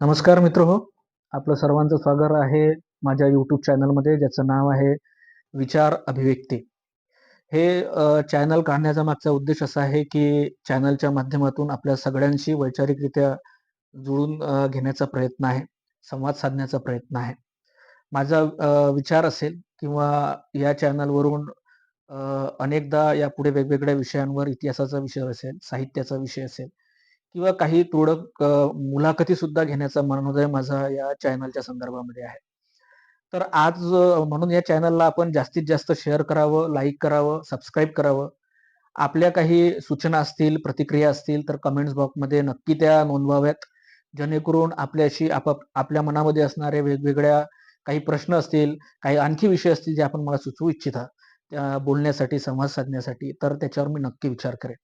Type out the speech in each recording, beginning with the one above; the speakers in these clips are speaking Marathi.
नमस्कार मित्र हो आपलं सर्वांचं स्वागत आहे माझ्या यूट्यूब चॅनलमध्ये ज्याचं नाव आहे विचार अभिव्यक्ती. हे चॅनल काढण्याचा मागचा उद्देश असा आहे की चॅनलच्या माध्यमातून आपल्या सगळ्यांशी वैचारिकरित्या जुळून घेण्याचा प्रयत्न आहे संवाद साधण्याचा प्रयत्न आहे. माझा विचार असेल किंवा या चॅनलवरून अनेकदा यापुढे वेगवेगळ्या विषयांवर इतिहासाचा विषय असेल साहित्याचा विषय असेल किंवा काही तुरळक मुलाखती सुद्धा घेण्याचा मनोदय माझा या चॅनलच्या संदर्भामध्ये आहे. तर आज म्हणून या चॅनलला आपण जास्तीत जास्त शेअर करावं, लाईक करावं, सबस्क्राईब करावं. आपल्या काही सूचना असतील, प्रतिक्रिया असतील तर कमेंट्स बॉक्समध्ये नक्की त्या नोंदवाव्यात. जेणेकरून आपल्याशी आपाप आपल्या मनामध्ये असणारे वेगवेगळ्या काही प्रश्न असतील, काही आणखी विषय असतील जे आपण मला सुचवू इच्छिता, त्या बोलण्यासाठी, संवाद साधण्यासाठी, तर त्याच्यावर मी नक्की विचार करेन.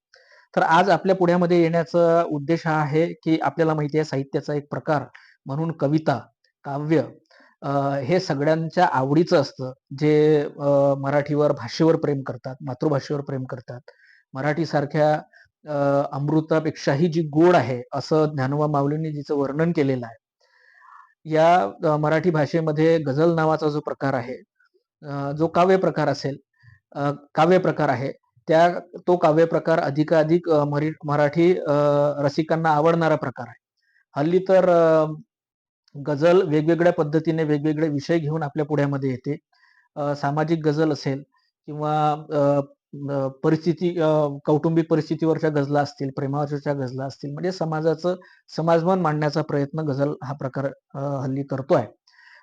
तर आज आपल्या पुढ्यामध्ये येण्याचा उद्देश हा आहे, की आपल्याला माहिती आहे साहित्याचा एक प्रकार म्हणून कविता, काव्य हे सगळ्यांच्या आवडीचं असतं. जे मराठीवर भाषेवर प्रेम करतात, मातृभाषेवर प्रेम करतात. मराठीसारख्या अमृतापेक्षाही जी गोड आहे, असं ज्ञानोबा माऊलींनी जिचं वर्णन केलेलं आहे. या मराठी भाषेमध्ये गझल नावाचा जो प्रकार आहे, जो काव्य प्रकार असेल, काव्य प्रकार आहे, त्या तो काव्य प्रकार अधिकाधिक मरी मराठी रसिकांना आवडणारा प्रकार आहे. हल्ली तर गझल वेगवेगळ्या पद्धतीने वेगवेगळे विषय घेऊन आपल्या पुढ्यामध्ये येते. सामाजिक गझल असेल किंवा परिस्थिती कौटुंबिक परिस्थितीवरच्या गझला असतील, प्रेमावरच्या गझला असतील, म्हणजे समाजाचं समाजमन मांडण्याचा प्रयत्न गझल हा प्रकार हल्ली करतो आहे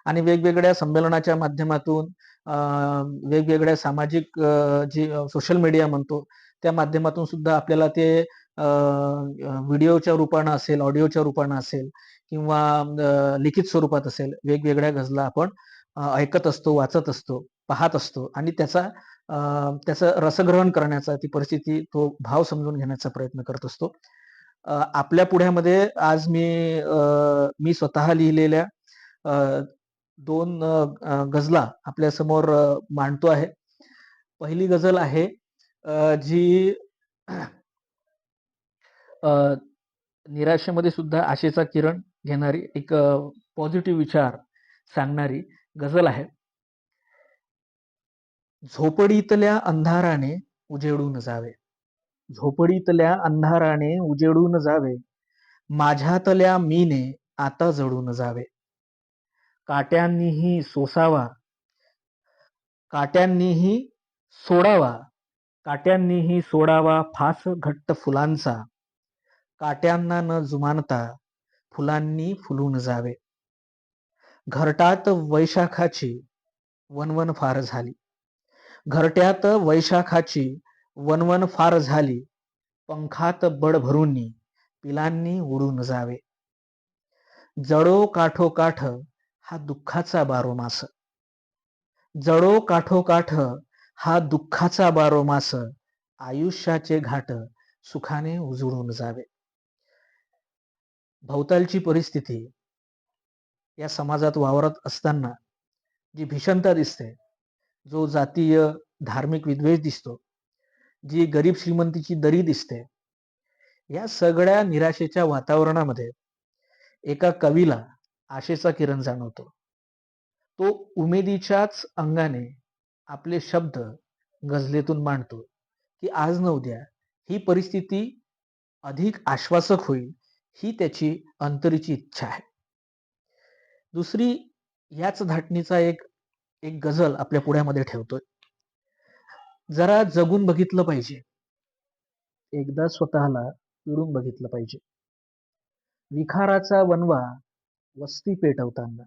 आणि वेगवेगळ्या संमेलनाच्या माध्यमातून वेगवेगळ्या सामाजिक जी सोशल मीडिया म्हणतो, त्या माध्यमातून सुद्धा आपल्याला ते व्हिडिओच्या रूपानं असेल, ऑडिओच्या रूपानं असेल किंवा लिखित स्वरूपात असेल, वेगवेगळ्या गझला आपण ऐकत असतो, वाचत असतो, पाहत असतो आणि त्याचा त्याचं रसग्रहण करण्याचा, ती परिस्थिती, तो भाव समजून घेण्याचा प्रयत्न करत असतो. आपल्या पुढ्यामध्ये आज मी मी स्वतः लिहिलेल्या दोन गझला आपल्यासमोर मांडतो आहे. पहिली गझल आहे जी निराशेमध्ये सुद्धा आशेचा किरण घेणारी एक पॉझिटिव्ह विचार सांगणारी गझल आहे. झोपडीतल्या अंधाराने उजेडून जावे. झोपडीतल्या अंधाराने उजेडून जावे. माझ्यातल्या मीने आता जळून जावे. काट्यांनीही सोसावा. काट्यांनीही सोडावा. काट्यांनीही सोडावा फास घट्ट फुलांचा. काट्यांना न जुमानता फुलांनी फुलून जावे. घरटात वैशाखाची वनवन फार झाली. घरट्यात वैशाखाची वनवन फार झाली. पंखात बड भरूनी पिलांनी उडून जावे. जडो काठोकाठ हा दुःखाचा बारोमास. जडो काठोकाठ हा दुःखाचा बारोमास. आयुष्याचे घाट सुखाने उजळून जावे. भोवतालची परिस्थिती या समाजात वावरत असताना जी भीषणता दिसते जो जातीय धार्मिक विद्वेष दिसतो जी गरीब श्रीमंतीची दरी दिसते या सगळ्या निराशेच्या वातावरणामध्ये एका कवीला आशेचा किरण जाणवतो. तो उमेदीच्याच अंगाने आपले शब्द गझलेतून मांडतो की आज न उद्या ही परिस्थिती अधिक आश्वासक होईल ही त्याची अंतरीची इच्छा आहे. दुसरी याच धाटणीचा एक एक गझल आपल्या पुढ्यामध्ये ठेवतोय. जरा जगून बघितलं पाहिजे. एकदा स्वतःला पिळून बघितलं पाहिजे. विखाराचा वनवा वस्ती पेटवताना.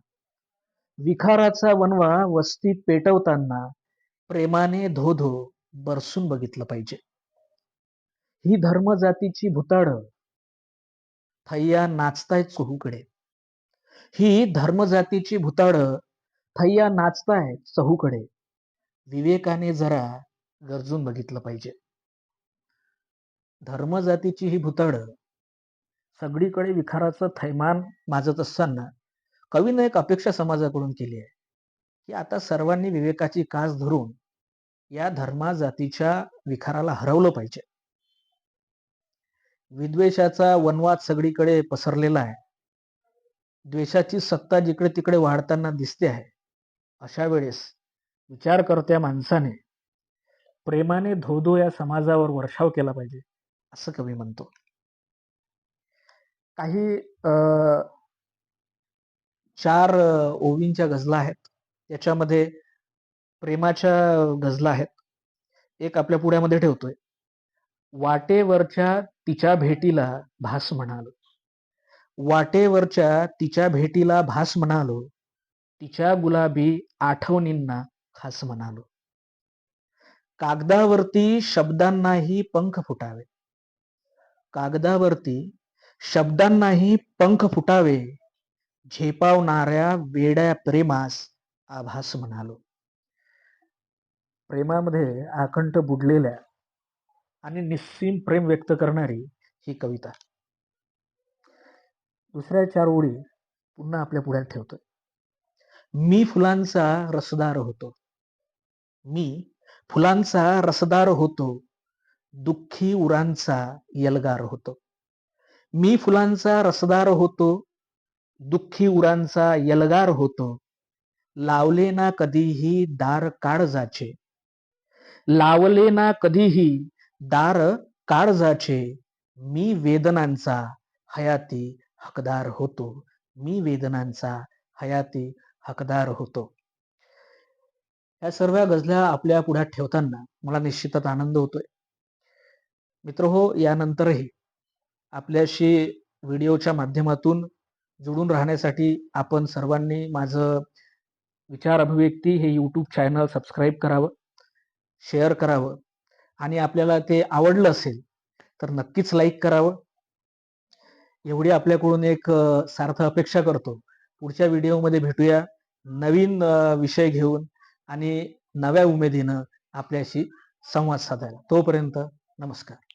विखाराचा वनवा वस्ती पेटवताना प्रेमाने धो धो बरसून बघितलं पाहिजे. ही धर्म जातीची भुताड थैया नाचताय चहूकडे. ही धर्म जातीची भुताड थैया नाचताय चहूकडे. विवेकाने जरा गरजून बघितलं पाहिजे. धर्म जातीची ही भुताड सगळीकडे विखाराचं थैमान माजत असताना कवीनं एक अपेक्षा समाजाकडून केली आहे की आता सर्वांनी विवेकाची कास धरून या धर्मा जातीच्या विखाराला हरवलं पाहिजे. विद्वेषाचा वनवाद सगळीकडे पसरलेला आहे. द्वेषाची सत्ता जिकडे तिकडे वाढताना दिसते आहे अशा वेळेस विचारकर्त्या माणसाने प्रेमाने धोधो या समाजावर वर्षाव केला पाहिजे असं कवी म्हणतो. काही चार ओवींच्या गझला आहेत. त्याच्यामध्ये प्रेमाच्या गझला आहेत. एक आपल्या पुढ्यामध्ये ठेवतोय. वाटेवरच्या तिच्या भेटीला भास म्हणालो. वाटेवरच्या तिच्या भेटीला भास म्हणालो. तिच्या गुलाबी आठवणींना खास म्हणालो. कागदावरती शब्दांनाही पंख फुटावे. कागदावरती शब्दांनाही पंख फुटावे झेपावणाऱ्या वेड्या प्रेमास आभास म्हणालो. प्रेमामध्ये आकंठ बुडलेल्या आणि निस्सीम प्रेम व्यक्त करणारी ही कविता. दुसऱ्या चार ओळी पुन्हा आपल्या पुढ्यात ठेवतोय. मी फुलांचा रसदार होतो. मी फुलांचा रसदार होतो. दुःखी उरांचा यलगार होतो. मी फुलांचा रसदार होतो दुःखी उरांचा यलगार होतो. लावले ना कधीही दार काळजाचे. लावले ना कधीही दार काळजाचे. मी वेदनांचा हयाती हकदार होतो. मी वेदनांचा हयाती हकदार होतो. या सर्व गझल्या आपल्या पुढ्यात ठेवताना मला निश्चितच आनंद होतोय. मित्र हो यानंतरही आपल्याशी व्हिडिओच्या माध्यमातून जुळून राहण्यासाठी आपण सर्वांनी माझं विचार अभिव्यक्ती हे यूट्यूब चॅनल सबस्क्राईब करावं शेअर करावं आणि आपल्याला ते आवडलं असेल तर नक्कीच लाईक करावं. एवढी आपल्याकडून एक सार्थ अपेक्षा करतो. पुढच्या व्हिडिओमध्ये भेटूया नवीन विषय घेऊन आणि नव्या उमेदीनं आपल्याशी संवाद साधायला. तोपर्यंत नमस्कार.